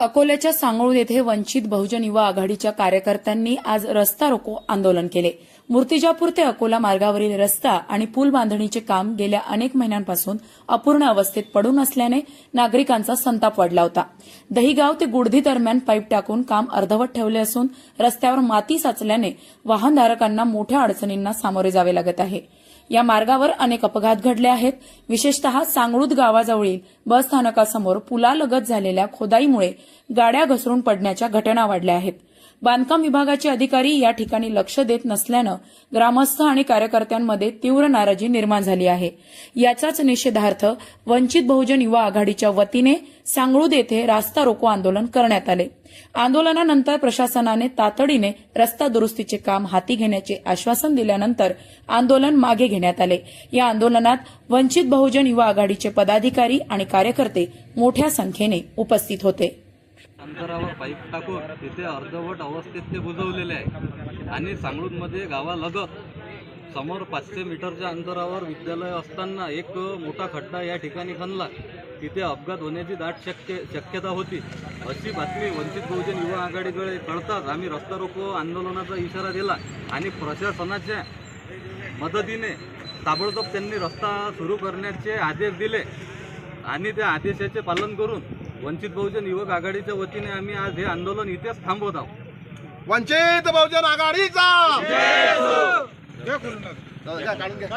अकोल्याच्या सांगळूर येथे वंचित बहुजन युवा आघाडीच्या कार्यकर्त्यांनी आज रस्ता रोको आंदोलन केले. मूर्तिजापूर ते अकोला मार्गावरील रस्ता आणि पूल बांधणीचे काम गेल्या अनेक महिन्यांपासून अपूर्ण अवस्थेत पडून असल्याने नागरिकांचा संताप वाढला होता. दहिगाव ते गुडधी दरम्यान पाईप टाकून काम अर्धवट ठेवले असून रस्त्यावर माती साचल्याने वाहनधारकांना मोठ्या अडचणींना सामोरे जावे लागत आहे. या मार्गावर अनेक अपघात घडले आहेत. विशेषतः सांगळूद गावाजवळील बस स्थानकासमोर पुलालगत झालेल्या खोदाईमुळे गाड्या घसरून पडण्याच्या घटना वाढल्या आहेत. बांधकाम विभागाचे अधिकारी या ठिकाणी लक्ष देत नसल्यानं ग्रामस्थ आणि कार्यकर्त्यांमध्ये तीव्र नाराजी निर्माण झाली आहे. याचाच निषेधार्थ वंचित बहुजन युवा आघाडीच्या वतीने सांगळूद येथे रास्ता रोको आंदोलन करण्यात आले. आंदोलनानंतर प्रशासनाने तातडीने रस्ता दुरुस्तीचे काम हाती घेण्याचे आश्वासन दिल्यानंतर आंदोलन मागे घेण्यात आले. या आंदोलनात वंचित बहुजन युवा आघाडीचे पदाधिकारी आणि कार्यकर्ते मोठ्या संख्येने उपस्थित होते. अंतरावर पाईप टाकून तिथे अर्धवट अवस्थेत ते बुजवलेले आहे. आणि सांगळूरमध्ये गावालगत समोर पाचशे मीटरच्या अंतरावर विद्यालय असताना एक मोठा खड्डा या ठिकाणी खणला. तिथे अपघात होण्याची दाट शक्य शक्यता होती. अशी बातमी वंचित बहुजन युवा आघाडीकडे कळताच आम्ही रस्ता रोको आंदोलनाचा इशारा दिला आणि प्रशासनाच्या मदतीने ताबडतोब त्यांनी रस्ता सुरू करण्याचे आदेश दिले आणि त्या आदेशाचे पालन करून वंचित बहुजन युवक आघाडीच्या वतीने आम्ही आज हे आंदोलन इथेच थांबवत आहोत. वंचित बहुजन आघाडीचा! काढून घ्या.